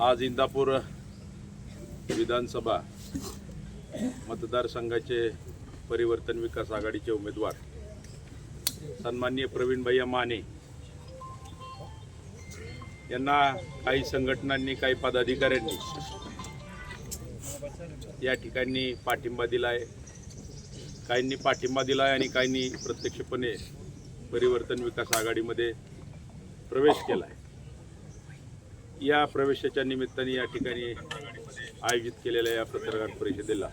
आज इंदापूर विधानसभा मतदारसंघाचे परिवर्तन विकास आघाडीचे उमेदवार सन्माननीय प्रवीण भैया माने यांना काही संघटनांनी काही पदाधिकाऱ्यांनी या ठिकाणी पाठिंबा दिलाय. काहींनी पाठिंबा दिलाय आणि काहींनी प्रत्यक्षपणे परिवर्तन विकास आघाडीमध्ये प्रवेश केलाय. या प्रवेशाच्या निमित्ताने या ठिकाणी आयोजित केलेल्या या पत्रकार परिषदेला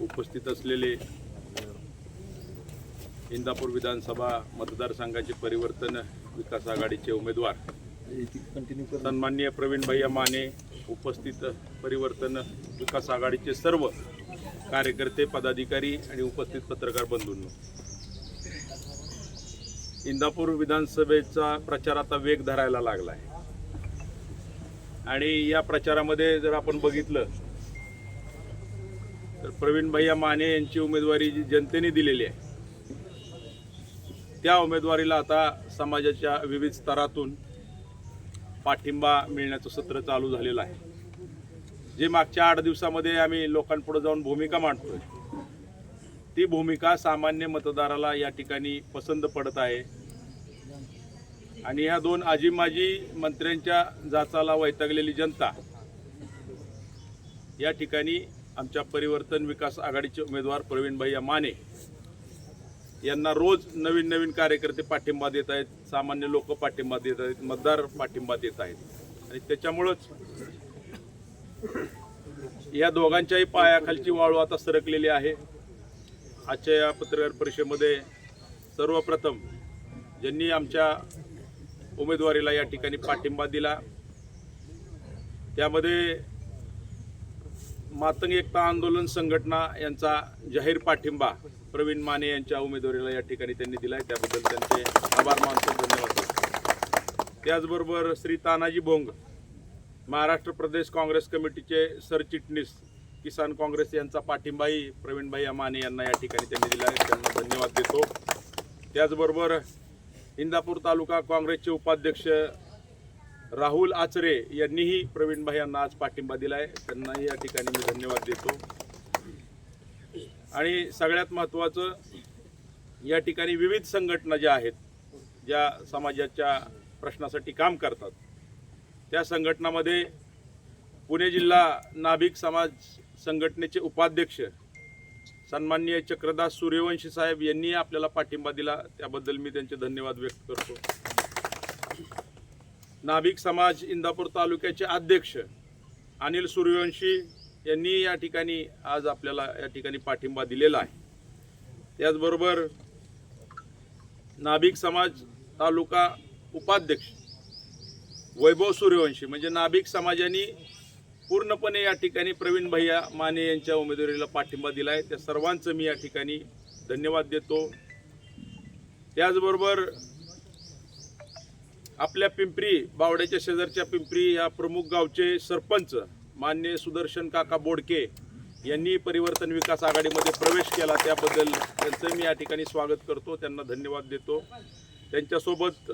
उपस्थित असलेले इंदापूर विधानसभा मतदारसंघाचे परिवर्तन विकास आघाडीचे उमेदवार सन्माननीय प्रवीण भैया माने उपस्थित परिवर्तन विकास आघाडीचे सर्व कार्यकर्ते पदाधिकारी आणि उपस्थित पत्रकार बंधूंनो इंदापूर विधानसभेचा प्रचार आता वेग धरायला लागला आहे आणि या प्रचारामध्ये जर आपण बघितलं तर प्रवीण भैया माने यांची उमेदवारी जी जनतेने दिलेली आहे त्या उमेदवारीला आता समाजाच्या विविध स्तरातून पाठिंबा मिळण्याचं सत्र चालू झालेलं आहे. जे मागच्या आठ दिवसामध्ये आम्ही लोकांपुढे जाऊन भूमिका मांडतोय ती भूमिका सामान्य मतदाराला या ठिकाणी पसंत पडत आहे. आणि ह्या दोन आजी माजी मंत्र्यांच्या जाचाला वैतागलेली जनता या ठिकाणी आमच्या परिवर्तन विकास आघाडीचे उमेदवार प्रवीण भैया माने यांना रोज नवीन नवीन कार्यकर्ते पाठिंबा देत आहेत सामान्य लोक पाठिंबा देत आहेत मतदार पाठिंबा देत आहेत. आणि त्याच्यामुळंच या दोघांच्याही पायाखालची वाळू आता सरकलेली आहे. आजच्या या पत्रकार परिषदेमध्ये सर्वप्रथम ज्यांनी आमच्या उमेदवारीला या ठिकाणी पाठिंबा दिला त्यामध्ये मातंग एकता आंदोलन संघटना यांचा जाहीर पाठिंबा प्रवीण माने यांच्या उमेदवारीला या ठिकाणी त्यांनी दिला आहे त्याबद्दल त्यांचे आभार मानतो धन्यवाद. त्याचबरोबर श्री तानाजी भोंग महाराष्ट्र प्रदेश काँग्रेस कमिटीचे सरचिटणीस किसान काँग्रेस यांचा पाठिंबाही प्रवीणभाई माने यांना या ठिकाणी त्यांनी दिला आहे. त्यांना धन्यवाद देतो. त्याचबरोबर इंदापूर तालुका काँग्रेसचे उपाध्यक्ष राहुल आचरे यांनीही प्रवीणभाई यांना आज पाठिंबा दिला आहे. त्यांनाही या ठिकाणी मी धन्यवाद देतो. आणि सगळ्यात महत्त्वाचं या ठिकाणी विविध संघटना ज्या आहेत ज्या समाजाच्या प्रश्नासाठी काम करतात त्या संघटनामध्ये पुणे जिल्हा नाभिक समाज संघटनेचे उपाध्यक्ष सन्माननीय चक्रदास सूर्यवंशी साहेब यांनी आपल्याला पाठिंबा दिला. त्याबद्दल मी त्यांचे धन्यवाद व्यक्त करतो. नाभिक समाज इंदापूर तालुक्याचे अध्यक्ष अनिल सूर्यवंशी यांनी या ठिकाणी आज आपल्याला या ठिकाणी पाठिंबा दिलेला आहे. त्याचबरोबर नाभिक समाज तालुका उपाध्यक्ष वैभव सूर्यवंशी म्हणजे नाभिक समाजाने पूर्णपणे या ठिकाणी प्रवीण भैया माने यांच्या उमेदवारीला पाठिंबा दिला आहे त्या सर्वांचं मी या ठिकाणी धन्यवाद देतो. त्याचबरोबर आपल्या पिंपरी बावड्याच्या शेजारच्या पिंपरी या प्रमुख गावचे सरपंच मान्य सुदर्शन काका बोडके यांनी परिवर्तन विकास आघाडीमध्ये प्रवेश केला. त्याबद्दल त्यांचं मी या ठिकाणी स्वागत करतो. त्यांना धन्यवाद देतो. त्यांच्यासोबत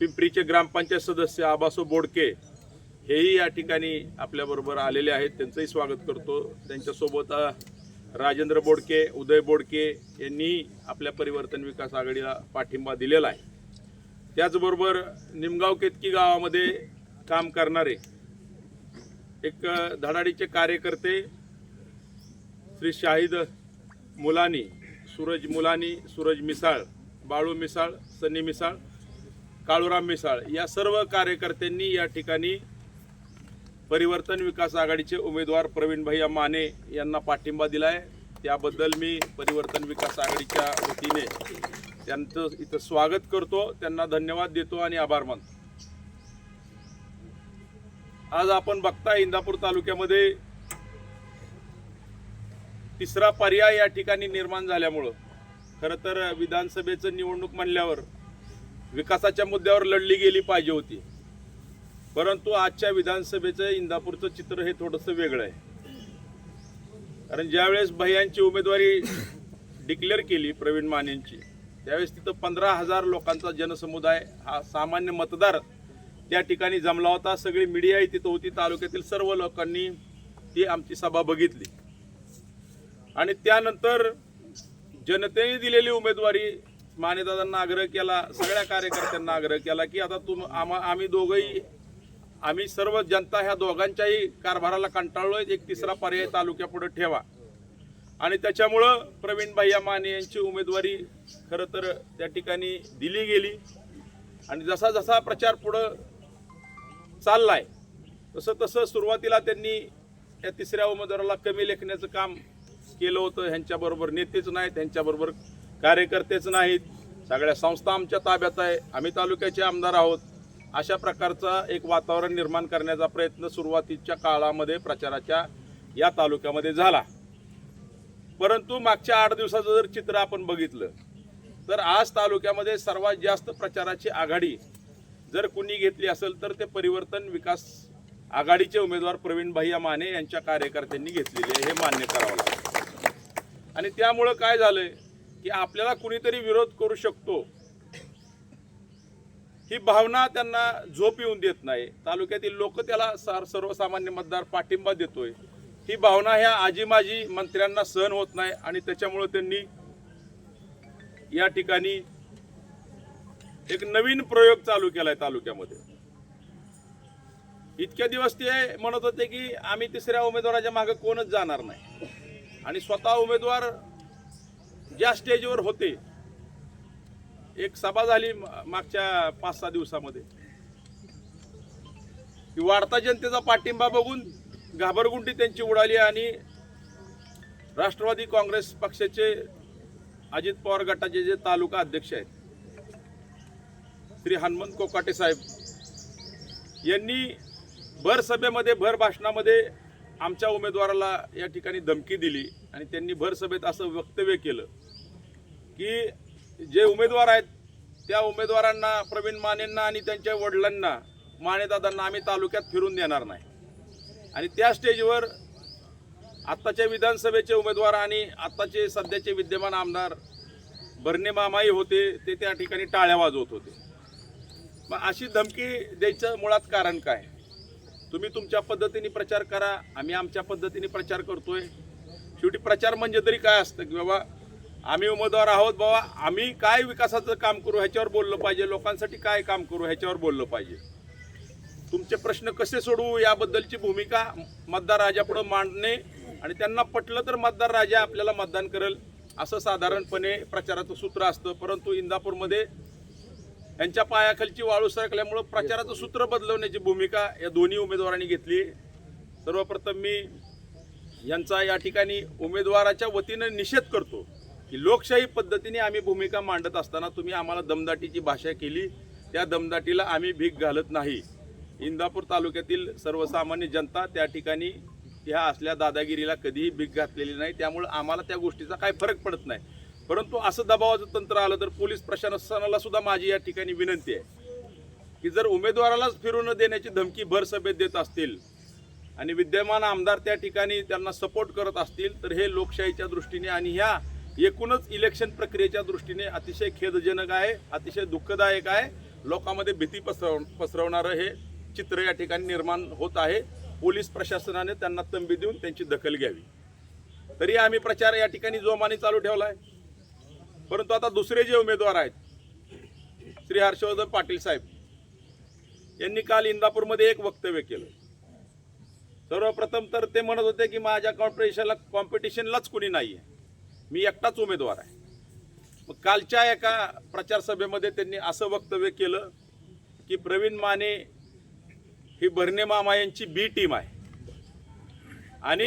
पिंपरीचे ग्रामपंचायत सदस्य आबासो बोडके हेही या ठिकाणी आपल्याबरोबर आलेले आहेत. त्यांचंही स्वागत करतो. त्यांच्यासोबत राजेंद्र बोडके उदय बोडके यांनी आपल्या परिवर्तन विकास आघाडीला पाठिंबा दिलेला आहे. त्याचबरोबर निमगाव केतकी गावामध्ये काम करणारे एक धडाडीचे कार्यकर्ते श्री शाहिद मुलानी सूरज मुलानी सूरज मिसाळ बाळू मिसाळ सनी मिसाळ काळूराम मिसाळ या सर्व कार्यकर्त्यांनी या ठिकाणी परिवर्तन विकास आघाडीचे उमेदवार प्रवीण भैया माने यांना पाठिंबा दिला आहे त्याबद्दल मी परिवर्तन विकास आघाडीच्या वतीने त्यांचं इथं स्वागत करतो. त्यांना धन्यवाद देतो आणि आभार मानतो. आज आपण बघता इंदापूर तालुक्यामध्ये तिसरा पर्याय या ठिकाणी निर्माण झाल्यामुळं. खरं तर विधानसभेचं निवडणूक म्हणल्यावर विकासाच्या मुद्द्यावर लढली गेली पाहिजे होती. परंतु आजच्या विधानसभेचं इंदापूरचं चित्र हे थोडंसं वेगळं आहे. कारण ज्यावेळेस भैयांची उमेदवारी डिक्लेअर केली प्रवीण मानेंची त्यावेळेस तिथं पंधरा हजार लोकांचा जनसमुदाय हा सामान्य मतदार त्या ठिकाणी जमला होता. सगळी मीडियाही तिथं होती. तालुक्यातील सर्व लोकांनी ती आमची सभा बघितली. आणि त्यानंतर जनतेने दिलेली उमेदवारी मानेदादांना आग्रह केला सगळ्या कार्यकर्त्यांना आग्रह केला की आता तुम आम्हा आम्ही दोघंही आम्ही सर्व जनता ह्या दोघांच्याही कारभाराला कंटाळलोय. एक तिसरा पर्याय तालुक्यापुढे ठेवा. आणि त्याच्यामुळं प्रवीण भैया माने यांची उमेदवारी खरं तर त्या ठिकाणी दिली गेली. आणि जसा जसा प्रचार पुढं चाललाय तसं तसं सुरुवातीला त्यांनी या तिसऱ्या उमेदवाराला कमी लेखण्याचं काम केलं होतं. ह्यांच्याबरोबर नेतेच नाहीत ह्यांच्याबरोबर कार्यकर्तेच नाहीत. सगळ्या संस्था आमच्या ताब्यात आहे. आम्ही तालुक्याचे आमदार आहोत. अशा प्रकारचा एक वातावरण निर्माण करण्याचा प्रयत्न सुरुवातीच्या काळामध्ये प्रचाराच्या या तालुक्यामध्ये झाला. परंतु मागच्या आठ दिवसाचं जर चित्र आपण बघितलं तर आज तालुक्यामध्ये सर्वात जास्त प्रचाराची आघाडी जर कुणी घेतली असेल तर ते परिवर्तन विकास आघाडीचे उमेदवार प्रवीण भैया माने यांच्या कार्यकर्त्यांनी घेतलेले हे मान्य करावं लागतं आणि त्यामुळं काय झालं की आपल्याला कुणीतरी विरोध करू शकतो ही भावना त्यांना झोप येऊन देत नाही. तालुक्यातील लोक त्याला सार सर्वसामान्य मतदार पाठिंबा देतोय. ही भावना ह्या आजी माजी मंत्र्यांना सहन होत नाही आणि त्याच्यामुळं त्यांनी या ठिकाणी एक नवीन प्रयोग चालू केलाय तालुक्यामध्ये. इतक्या दिवस ते म्हणत होते की आम्ही तिसऱ्या उमेदवाराच्या मागे कोणच जाणार नाही. आणि स्वतः उमेदवार ज्या स्टेजवर होते एक सभा झाली मागच्या पाच सहा दिवसामध्ये. की वाढता जनतेचा पाठिंबा बघून घाबरगुंडी त्यांची उडाली आणि राष्ट्रवादी काँग्रेस पक्षाचे अजित पवार गटाचे जे तालुका अध्यक्ष आहेत श्री हनुमंत कोकाटे साहेब यांनी भर सभेमध्ये भर भाषणामध्ये आमच्या उमेदवाराला या ठिकाणी धमकी दिली आणि त्यांनी भर सभेत असं वक्तव्य केलं की जे उमेदवार आहेत त्या उमेदवारांना प्रवीण मानेंना आणि त्यांच्या वडिलांना मानेदादांना आम्ही तालुक्यात फिरून देणार नाही. आणि त्या स्टेजवर आत्ताच्या विधानसभेचे उमेदवार आणि आत्ताचे सध्याचे विद्यमान आमदार भरणे मामाई होते ते त्या ठिकाणी टाळ्या वाजवत होते. मग अशी धमकी द्यायचं मुळात कारण काय? तुम्ही तुमच्या पद्धतीने प्रचार करा आम्ही आमच्या पद्धतीने प्रचार करतोय. शेवटी प्रचार म्हणजे तरी काय असतं की बाबा आम्ही उमेदवार आहोत बाबा. आम्ही काय विकासाचं काम करू ह्याच्यावर बोललं पाहिजे. लोकांसाठी काय काम करू ह्याच्यावर बोललं पाहिजे. तुमचे प्रश्न कसे सोडवू याबद्दलची भूमिका मतदार राजापुढं मांडणे आणि त्यांना पटलं तर मतदार राजा आपल्याला मतदान करेल असं साधारणपणे प्रचाराचं सूत्र असतं. परंतु इंदापूरमध्ये यांच्या पायाखालची वाळू सरकल्यामुळं प्रचाराचं सूत्र बदलवण्याची भूमिका या दोन्ही उमेदवारांनी घेतली. सर्वप्रथम मी यांचा या ठिकाणी उमेदवाराच्या वतीनं निषेध करतो. की लोकशाही पद्धतीने आम्ही भूमिका मांडत असताना तुम्ही आम्हाला दमदाटीची भाषा केली. त्या दमदाटीला आम्ही भीक घालत नाही. इंदापूर तालुक्यातील सर्वसामान्य जनता त्या ठिकाणी ह्या असल्या दादागिरीला कधीही भीक घातलेली नाही. त्यामुळे आम्हाला त्या गोष्टीचा काही फरक पडत नाही. परंतु असं दबावाचं तंत्र आलं तर पोलीस प्रशासनाला सुद्धा माझी या ठिकाणी विनंती आहे. की जर उमेदवारालाच फिरून देण्याची धमकी भर सभेत देत असतील आणि विद्यमान आमदार त्या ठिकाणी त्यांना सपोर्ट करत असतील तर हे लोकशाहीच्या दृष्टीने आणि ह्या एकूणच इलेक्शन प्रक्रियेच्या दृष्टीने अतिशय खेदजनक आहे अतिशय दुःखदायक आहे. लोकांमध्ये भीती पसरव पसरवणारं हे चित्र या ठिकाणी निर्माण होत आहे. पोलीस प्रशासनाने त्यांना तंबी देऊन त्यांची दखल घ्यावी. तरी आम्ही प्रचार या ठिकाणी जोमाने चालू ठेवला आहे परंतु आता दुसरे जे उमेदवार आहेत श्री हर्षवर्धन पाटील साहेब यांनी काल इंदापूरमध्ये एक वक्तव्य केलं. सर्वप्रथम तर ते म्हणत होते की माझ्या कॉम्पिटिशनला कॉम्पिटिशनलाच कुणी नाही आहे मी एकटाच उमेदवार आहे. मग कालच्या एका प्रचार सभेमध्ये त्यांनी असं वक्तव्य केलं की प्रवीण माने ही भरणे मामा यांची बी टीम आहे. आणि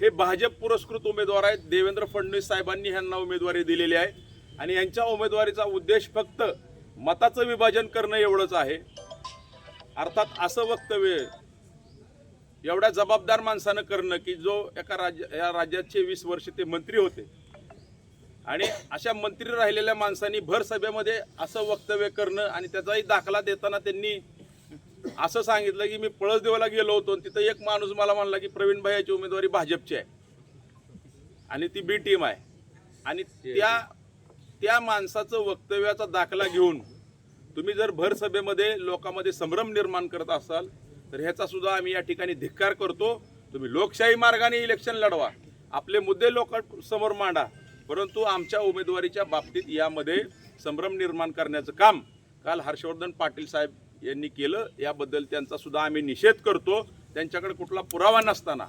हे भाजप पुरस्कृत उमेदवार आहेत. देवेंद्र फडणवीस साहेबांनी ह्यांना उमेदवारी दिलेली आहे. आणि यांच्या उमेदवारीचा उद्देश फक्त मताचं विभाजन करणं एवढंच आहे. अर्थात असं वक्तव्य एवढ्या जबाबदार माणसानं करणं की जो एका राज्य या राज्याचे वीस वर्ष ते मंत्री होते. आणि अशा मंत्री राहिलेल्या माणसांनी भर सभेमध्ये असं वक्तव्य करणं आणि त्याचाही दाखला देताना त्यांनी असं सांगितलं की मी पळसदेवाला गेलो होतो तिथं एक माणूस मला म्हणला की प्रवीण भाईची उमेदवारी भाजपची आहे. आणि ती बी टीम आहे. आणि त्या त्या माणसाचं वक्तव्याचा दाखला घेऊन तुम्ही जर भर सभेमध्ये लोकांमध्ये संभ्रम निर्माण करत असाल तर ह्याचा सुद्धा आम्ही या ठिकाणी धिक्कार करतो. तुम्ही लोकशाही मार्गाने इलेक्शन लढवा. आपले मुद्दे लोकांसमोर मांडा. परंतु आमच्या उमेदवारीच्या बाबतीत यामध्ये संभ्रम निर्माण करण्याचं काम काल हर्षवर्धन पाटील साहेब यांनी केलं. याबद्दल त्यांचा सुद्धा आम्ही निषेध करतो. त्यांच्याकडे कुठला पुरावा नसताना.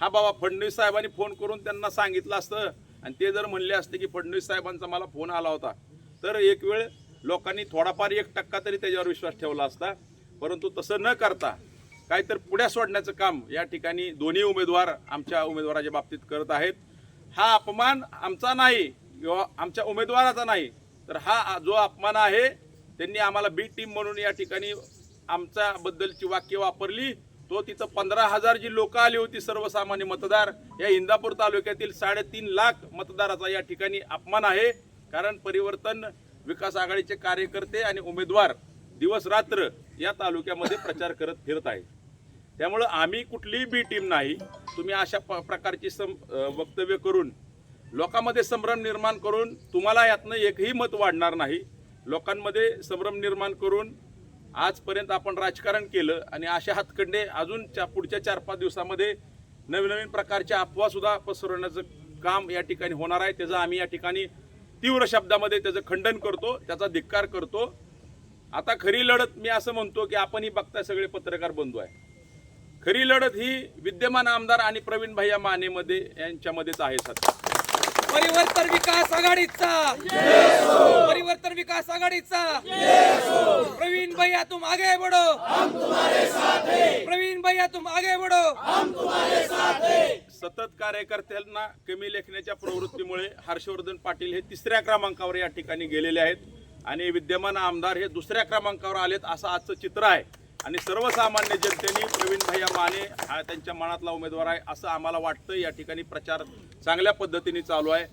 हा बाबा फडणवीस साहेबांनी फोन करून त्यांना सांगितलं असतं आणि ते जर म्हणले असते की फडणवीस साहेबांचा मला फोन आला होता तर एक वेळ लोकांनी थोडाफार एक टक्का तरी त्याच्यावर विश्वास ठेवला असता. परंतु तसं न करता काहीतरी पुढ्या सोडण्याचं काम या ठिकाणी दोन्ही उमेदवार आमच्या उमेदवाराच्या बाबतीत करत आहेत. हा अपमान आमचा नाही किंवा आमच्या उमेदवाराचा नाही तर हा जो अपमान आहे त्यांनी आम्हाला बी टीम म्हणून या ठिकाणी आमच्या बद्दलची वाक्य वापरली. तो तिथं पंधरा हजार जी लोक आली होती सर्वसामान्य मतदार या इंदापूर तालुक्यातील साडेतीन लाख मतदाराचा या ठिकाणी अपमान आहे. कारण परिवर्तन विकास आघाडीचे कार्यकर्ते आणि उमेदवार दिवस रात्र या तालुक्यामध्ये प्रचार करत फिरत आहेत. त्यामुळं आम्ही कुठलीही बी टीम नाही. तुम्ही अशा प- प्रकारची सम वक्तव्य करून लोकांमध्ये संभ्रम निर्माण करून तुम्हाला यातनं एकही मत वाढणार नाही. लोकांमध्ये संभ्रम निर्माण करून आजपर्यंत आपण राजकारण केलं आणि अशा हातखंडे अजून चा पुढच्या चार पाच दिवसामध्ये नवीन नवीन प्रकारच्या अफवासुद्धा पसरवण्याचं काम या ठिकाणी होणार आहे. त्याचं आम्ही या ठिकाणी तीव्र शब्दामध्ये त्याचं खंडन करतो त्याचा धिक्कार करतो. आता खरी लढत मी असं म्हणतो की आपणही बघताय सगळे पत्रकार बंधू आहे. खरी लढत ही विद्यमान आमदार आणि प्रवीण भैया मानेमध्ये यांच्यामध्येच आहे सध्या. परिवर्तन विकास आघाडीचा. परिवर्तन विकास आघाडीचा. प्रवीण भैया तुम आगे बढ़ो. प्रवीण भैया तुम आगे बढ़ो. सतत कार्यकर्त्यांना कमी लेखण्याच्या प्रवृत्तीमुळे हर्षवर्धन पाटील हे तिसऱ्या क्रमांकावर या ठिकाणी गेलेले आहेत. आणि विद्यमान आमदार हे दुसऱ्या क्रमांकावर आलेत असं आजचं चित्र आहे. आणि सर्वसामान्य जनतेने प्रवीण भैया माने हा त्यांच्या मनातला उमेदवार आहे असं आम्हाला वाटतं या ठिकाणी प्रचार चांगल्या पद्धतीने चालू आहे.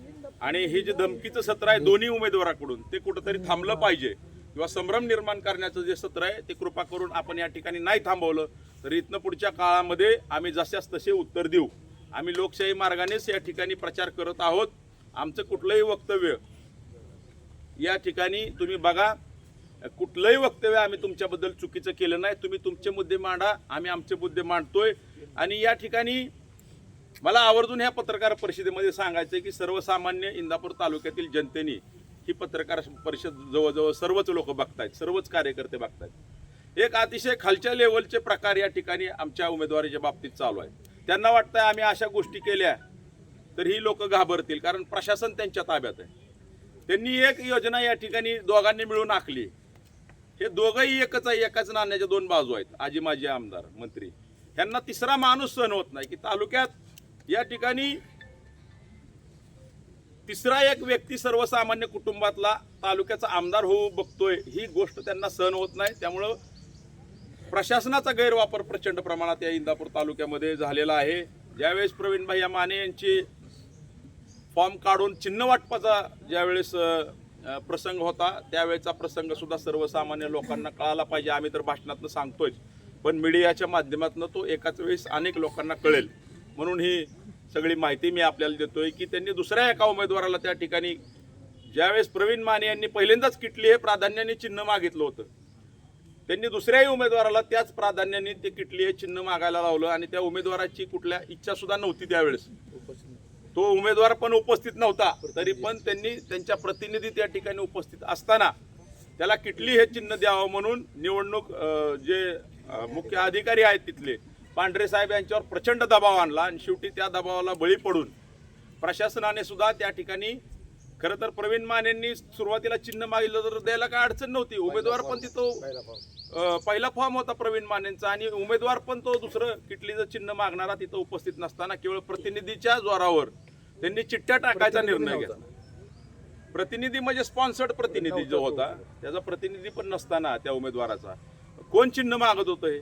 आणि हे जे धमकीचं सत्र आहे दोन्ही उमेदवाराकडून ते कुठंतरी थांबलं पाहिजे किंवा संभ्रम निर्माण करण्याचं जे सत्र आहे ते कृपा करून आपण या ठिकाणी नाही थांबवलं तर इथनं पुढच्या काळामध्ये आम्ही जशास तसे उत्तर देऊ. आम्ही लोकशाही मार्गानेच या ठिकाणी प्रचार करत आहोत. आमचं कुठलंही वक्तव्य या ठिकाणी तुम्ही बघा. कुठलंही वक्तव्य आम्ही तुमच्याबद्दल चुकीचं केलं नाही. तुम्ही तुमचे मुद्दे मांडा. आम्ही आमचे मुद्दे मांडतोय. आणि या ठिकाणी मला आवर्जून ह्या पत्रकार परिषदेमध्ये सांगायचं आहे की सर्वसामान्य इंदापूर तालुक्यातील जनतेने ही पत्रकार परिषद जवळजवळ सर्वच लोक बघतायत सर्वच कार्यकर्ते बघतायत. एक अतिशय खालच्या लेवलचे प्रकार या ठिकाणी आमच्या उमेदवारीच्या बाबतीत चालू आहे त्यांना वाटतंय आम्ही अशा गोष्टी केल्या तर ही लोक घाबरतील कारण प्रशासन त्यांच्या ताब्यात आहे. त्यांनी एक योजना या ठिकाणी दोघांनी मिळून आखली. हे दोघंही एकच आहे एकाच नाण्याच्या दोन बाजू आहेत आजी माजी आमदार मंत्री. ह्यांना तिसरा माणूस सहन होत नाही की तालुक्यात या ठिकाणी तिसरा एक व्यक्ती सर्वसामान्य कुटुंबातला तालुक्याचा आमदार होऊ बघतोय ही गोष्ट त्यांना सहन होत नाही. त्यामुळं प्रशासनाचा गैरवापर प्रचंड प्रमाणात या इंदापूर तालुक्यामध्ये झालेला आहे. ज्यावेळेस प्रवीणभाई या माने यांची फॉर्म काढून चिन्ह वाटपाचा ज्यावेळेस प्रसंग होता. त्यावेळेचा प्रसंग सुद्धा सर्वसामान्य लोकांना कळाला पाहिजे. आम्ही तर भाषणातनं सांगतोय पण मीडियाच्या माध्यमातून तो एकाच वेळेस अनेक लोकांना कळेल. म्हणून ही सगळी माहिती मी आपल्याला देतोय की त्यांनी दुसऱ्या एका उमेदवाराला त्या ठिकाणी ज्यावेळेस प्रवीण माने यांनी पहिल्यांदाच किटली हे प्राधान्याने चिन्ह मागितलं होतं. त्यांनी दुसऱ्याही उमेदवाराला त्याच प्राधान्याने ते किटली हे चिन्ह मागायला लावलं आणि त्या उमेदवाराची कुठल्या इच्छासुद्धा नव्हती त्यावेळेस. तो उमेदवार पण उपस्थित नव्हता. तरी पण त्यांनी त्यांच्या प्रतिनिधी त्या ठिकाणी उपस्थित असताना त्याला किटली हे चिन्ह द्यावं म्हणून निवडणूक जे मुख्य अधिकारी आहेत तिथले पांढरे साहेब यांच्यावर प्रचंड दबाव आणला आणि शेवटी त्या दबावाला बळी पडून प्रशासनाने सुद्धा त्या ठिकाणी खरं तर प्रवीण मानेंनी सुरुवातीला चिन्ह मागितलं तर द्यायला काय अडचण नव्हती. उमेदवार पण तिथं पहिला फॉर्म होता प्रवीण मानेंचा आणि उमेदवार पण तो दुसरं किटलीचं चिन्ह मागणारा तिथं उपस्थित नसताना केवळ प्रतिनिधीच्या जोरावर त्यांनी चिठ्ठ्या टाकायचा निर्णय घेतला. प्रतिनिधी म्हणजे स्पॉन्सर्ड प्रतिनिधी जो होता त्याचा प्रतिनिधी पण नसताना त्या उमेदवाराचा. कोण चिन्ह मागत होतं हे?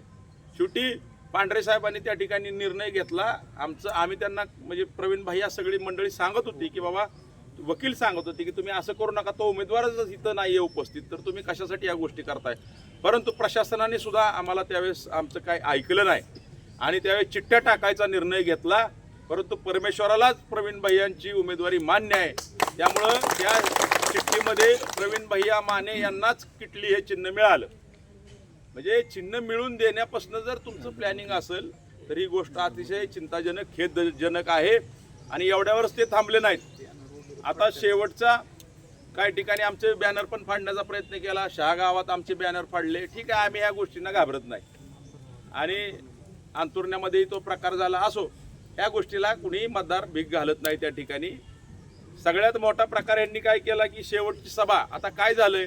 शेवटी पांढरे साहेबांनी त्या ठिकाणी निर्णय घेतला. आमचं आम्ही त्यांना म्हणजे प्रवीण भाई या सगळी मंडळी सांगत होती की बाबा वकील सांगत होते की तुम्ही असं करू नका तो उमेदवारच इथं नाही आहे उपस्थित तर तुम्ही कशासाठी या गोष्टी करताय? परंतु प्रशासनाने सुद्धा आम्हाला त्यावेळेस आमचं काय ऐकलं नाही. आणि त्यावेळेस चिठ्ठ्या टाकायचा निर्णय घेतला परंतु परमेश्वरालाच प्रवीण भैयांची उमेदवारी मान्य आहे. त्यामुळं त्या चिठ्ठीमध्ये प्रवीण भैया माने यांनाच किटली हे चिन्ह मिळालं. म्हणजे चिन्ह मिळून देण्यापासून जर तुमचं प्लॅनिंग असेल तर ही गोष्ट अतिशय चिंताजनक खेदजनक आहे. आणि एवढ्यावरच ते थांबले नाहीत. आता शेवटचा काही ठिकाणी आमचे बॅनर पण फाडण्याचा प्रयत्न केला. शहा गावात आमचे बॅनर फाडले. ठीक आहे आम्ही या गोष्टींना घाबरत नाही. आणि अंतुरण्यामध्येही तो प्रकार झाला असो या गोष्टीला कुणीही मतदार भीक घालत नाही त्या ठिकाणी. सगळ्यात मोठा प्रकार यांनी काय केला की शेवटची सभा आता काय झालंय?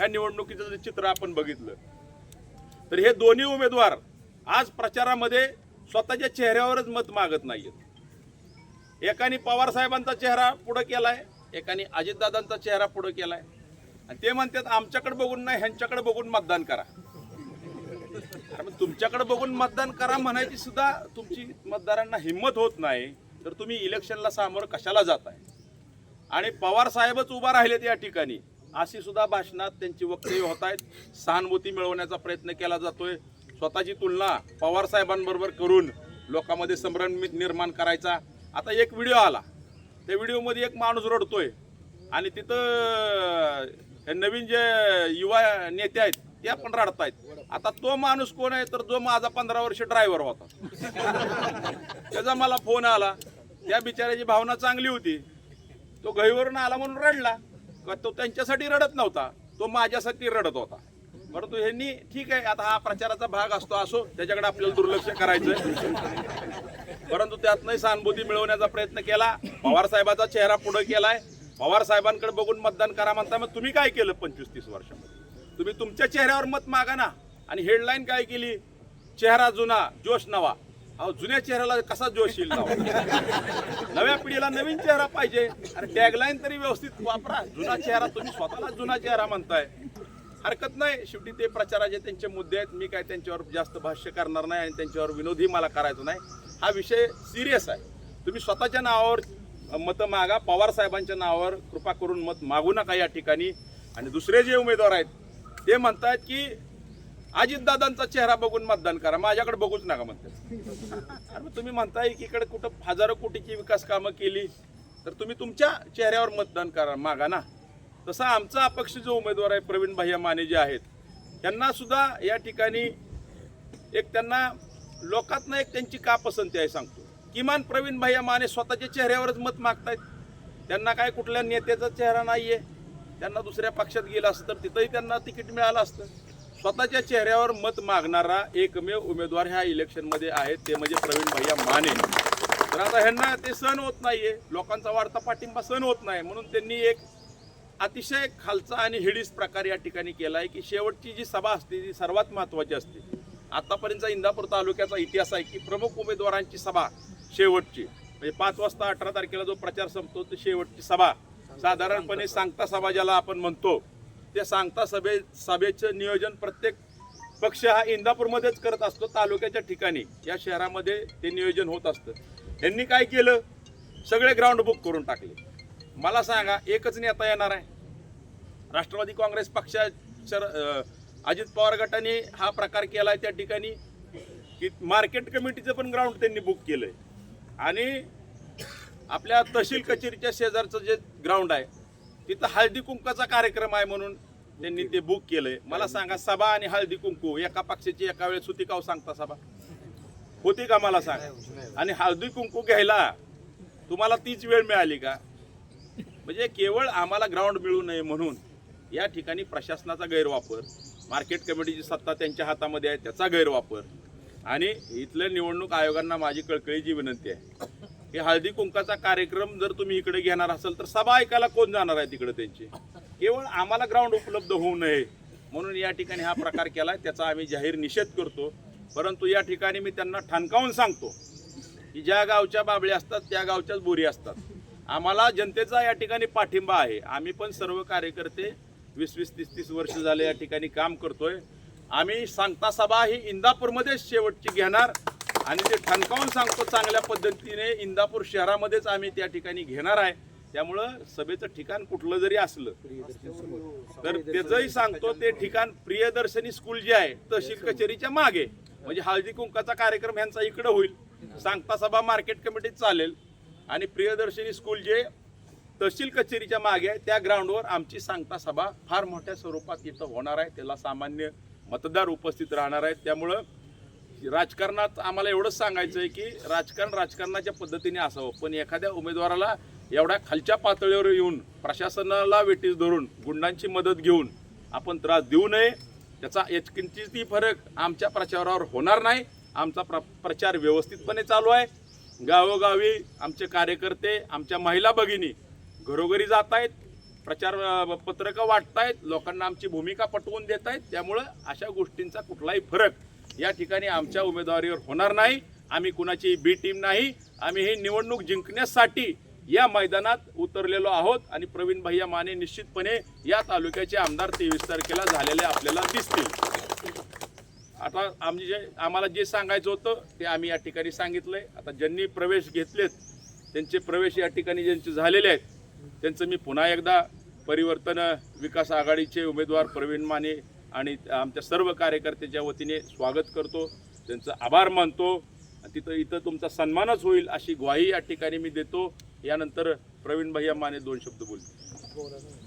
या निवडणुकीचं जे चित्र आपण बघितलं. तर हे दोन्ही उमेदवार आज प्रचारामध्ये स्वतःच्या चेहऱ्यावरच मत मागत नाहीत एकाने पवार साहेबांचा चेहरा केला आहे एकाने अजितदादांचा चेहरा पुढं केला आहे आणि ते म्हणतात आमच्याकडे बघून नाही ह्यांच्याकडे बघून मतदान करा. तुमच्याकडे बघून मतदान करा म्हणायची सुद्धा तुमची मतदारांना हिंमत होत नाही. तर तुम्ही इलेक्शनला सामोरं कशाला जाताय? आणि पवार साहेबच उभा राहिलेत या ठिकाणी. अशी सुद्धा भाषणात त्यांची वक्तव्य होत आहेत. सहानुभूती मिळवण्याचा प्रयत्न केला जातोय. स्वतःची तुलना पवार साहेबांबरोबर करून लोकांमध्ये संभ्रम निर्माण करायचा. आता एक व्हिडिओ आला. त्या व्हिडिओमध्ये एक माणूस रडतोय. आणि तिथं हे नवीन जे युवा नेते आहेत ते पण रडतायत. आता तो माणूस कोण आहे? तर जो माझा पंधरा वर्ष ड्रायव्हर होता. त्याचा मला फोन आला. त्या बिचाऱ्याची भावना चांगली होती. तो घईवरून आला म्हणून रडला. का तो त्यांच्यासाठी रडत नव्हता. तो माझ्यासाठी रडत होता. परंतु ह्यांनी ठीक आहे आता हा प्रचाराचा भाग असतो असो त्याच्याकडे आपल्याला दुर्लक्ष करायचं परंतु त्यातनंही सहानुभूती मिळवण्याचा प्रयत्न केला. पवार साहेबाचा चेहरा पुढे केलाय. पवार साहेबांकडे बघून मतदान करा म्हणता मग तुम्ही काय केलं पंचवीस तीस वर्षामध्ये? तुम्ही तुमच्या चेहऱ्यावर मत मागा ना. आणि हेडलाईन काय केली? चेहरा जुना जोश नवा. अहो जुन्या चेहऱ्याला कसा जोश येईल नव्या पिढीला नवीन चेहरा पाहिजे. अरे टॅगलाईन तरी व्यवस्थित वापरा. जुना चेहरा तुम्ही स्वतःला जुना चेहरा म्हणताय. हरकत नाही. शेवटी ते प्रचाराचे त्यांचे मुद्दे आहेत. मी काय त्यांच्यावर जास्त भाष्य करणार नाही आणि त्यांच्यावर विनोदही मला करायचं नाही. हा विषय सिरियस आहे. तुम्ही स्वतःच्या नावावर मतं मागा पवार साहेबांच्या नावावर कृपा करून मत मागू नका या ठिकाणी. आणि दुसरे जे उमेदवार आहेत ते म्हणतात की अजितदादांचा चेहरा बघून मतदान करा माझ्याकडे बघूच नका म्हणते अरे तुम्ही म्हणताय एकीकडे कुठं हजारो कोटीची विकास कामं केली तर तुम्ही तुमच्या चेहऱ्यावर मतदान करा मागा ना. तसा आमचा अपक्ष जो उमेदवार आहे प्रवीण भैया माने जे आहेत त्यांना सुद्धा या ठिकाणी एक त्यांना लोकातनं एक त्यांची का पसंती आहे सांगतो. किमान प्रवीण भैया माने स्वतःच्या चेहऱ्यावरच मत मागतायत. त्यांना काय कुठल्या नेत्याचा चेहरा नाही आहे त्यांना दुसऱ्या पक्षात गेलं असतं तर तिथंही त्यांना तिकीट मिळालं असतं. स्वतःच्या चेहऱ्यावर मत मागणारा एकमेव उमेदवार ह्या इलेक्शनमध्ये आहे ते म्हणजे प्रवीण भैया माने. तर आता ह्यांना ते सहन होत नाही आहे लोकांचा वाढता पाठिंबा सहन होत नाही. म्हणून त्यांनी एक अतिशय खालचा आणि हिडीस प्रकार या ठिकाणी केला आहे की शेवटची जी सभा असते ती सर्वात महत्त्वाची असते आतापर्यंतचा इंदापूर तालुक्याचा इतिहास आहे की प्रमुख उमेदवारांची सभा शेवटची. म्हणजे पाच वाजता अठरा तारखेला जो प्रचार संपतो ती शेवटची सभा. साधारणपणे सांगता सभा ज्याला आपण म्हणतो त्या सांगता सभे सभेचं नियोजन प्रत्येक पक्ष हा इंदापूरमध्येच करत असतो तालुक्याच्या ठिकाणी. या शहरामध्ये ते नियोजन होत असतं. यांनी काय केलं? सगळे ग्राउंड बुक करून टाकले. मला सांगा एकच नेता येणार आहे. राष्ट्रवादी काँग्रेस पक्षाच्या अजित पवार गटाने हा प्रकार केलाय त्या ठिकाणी. की मार्केट कमिटीचं पण ग्राउंड त्यांनी बुक केलं आहे आणि आपल्या तहसील कचेरीच्या शेजारचं जे ग्राउंड आहे तिथं हळदी कुंकाचा कार्यक्रम आहे म्हणून त्यांनी ते बुक केलंय. मला सांगा सभा आणि हळदी कुंकू एका पक्षाची एका वेळेस होती का हो सांगता सभा? होती का मला सांगा? आणि हळदी कुंकू घ्यायला तुम्हाला तीच वेळ मिळाली का? म्हणजे केवळ आम्हाला ग्राउंड मिळू नये म्हणून या ठिकाणी प्रशासनाचा गैरवापर मार्केट कमिटीची सत्ता त्यांच्या हातामध्ये आहे त्याचा गैरवापर. आणि इथल्या निवडणूक आयोगांना माझी कळकळीची विनंती आहे. की हळदी कुंकाचा कार्यक्रम जर तुम्ही इकडे घेणार असाल तर सभा ऐकायला कोण जाणार आहे तिकडे त्यांची? केवळ आम्हाला ग्राउंड उपलब्ध होऊ नये. म्हणून या ठिकाणी हा प्रकार केला त्याचा आम्ही जाहीर निषेध करतो. परंतु या ठिकाणी मी त्यांना ठणकावून सांगतो की ज्या गावच्या बाबळी असतात त्या गावच्याच बोरी असतात. आम्हाला जनतेचा या ठिकाणी पाठिंबा आहे. आम्ही पण सर्व कार्यकर्ते वीस वीस तीस तीस वर्ष झाले या ठिकाणी काम करतोय. आम्ही सांगता सभा ही इंदापूरमध्येच शेवटची घेणार आणि ते ठणकावून सांगतो चांगल्या पद्धतीने इंदापूर शहरामध्येच आम्ही त्या ठिकाणी घेणार आहे. त्यामुळं सभेचं ठिकाण कुठलं जरी असलं तर त्याचंही सांगतो ते ठिकाण प्रियदर्शनी स्कूल जे आहे तहसील कचेरीच्या मागे. म्हणजे हळदी कुंकाचा कार्यक्रम ह्यांचा इकडं होईल. सांगता सभा मार्केट कमिटीत चालेल. आणि प्रियदर्शनी स्कूल जे तहसील कचेरीच्या मागे आहे. त्या ग्राउंडवर आमची सांगता सभा फार मोठ्या स्वरूपात इथं होणार आहे. त्याला सामान्य मतदार उपस्थित राहणार आहेत. त्यामुळं राजकारणात आम्हाला एवढंच सांगायचं आहे की राजकारण राजकारणाच्या पद्धतीने असावं. पण एखाद्या उमेदवाराला एवढ्या खालच्या पातळीवर येऊन प्रशासनाला वेटीस धरून गुंडांची मदत घेऊन आपण त्रास देऊ नये त्याचा किंचितही फरक आमच्या प्रचारावर होणार नाही. आमचा प्र प्रचार व्यवस्थितपणे चालू आहे. गावोगावी आमचे कार्यकर्ते आमच्या महिला भगिनी घरोघरी जात आहेत प्रचार अ, पत्रकं वाटतायत लोकांना आमची भूमिका पटवून देत आहेत. त्यामुळं अशा गोष्टींचा कुठलाही फरक या ठिकाणी आमच्या उमेदवारीवर होणार नाही. आम्ही कुणाची बी टीम नाही. आम्ही ही निवडणूक जिंकण्यासाठी या मैदानात उतरलेलो आहोत आणि प्रवीण भैया माने निश्चितपणे या तालुक्याचे आमदार तेवीस तारखेला झालेले आपल्याला दिसतील. आता आम्ही जे आम्हाला जे सांगायचं होतं ते आम्ही या ठिकाणी सांगितलं आहे आता ज्यांनी प्रवेश घेतलेत त्यांचे प्रवेश या ठिकाणी ज्यांचे झालेले आहेत त्यांचं मी पुन्हा एकदा परिवर्तन विकास आघाडीचे उमेदवार प्रवीण माने आणि आमच्या सर्व कार्यकर्त्याच्या वतीने स्वागत करतो. त्यांचं आभार मानतो. तिथं इथं तुमचा सन्मानच होईल अशी ग्वाही या ठिकाणी मी देतो. यानंतर प्रवीण भैया माने दोन शब्द बोलतील.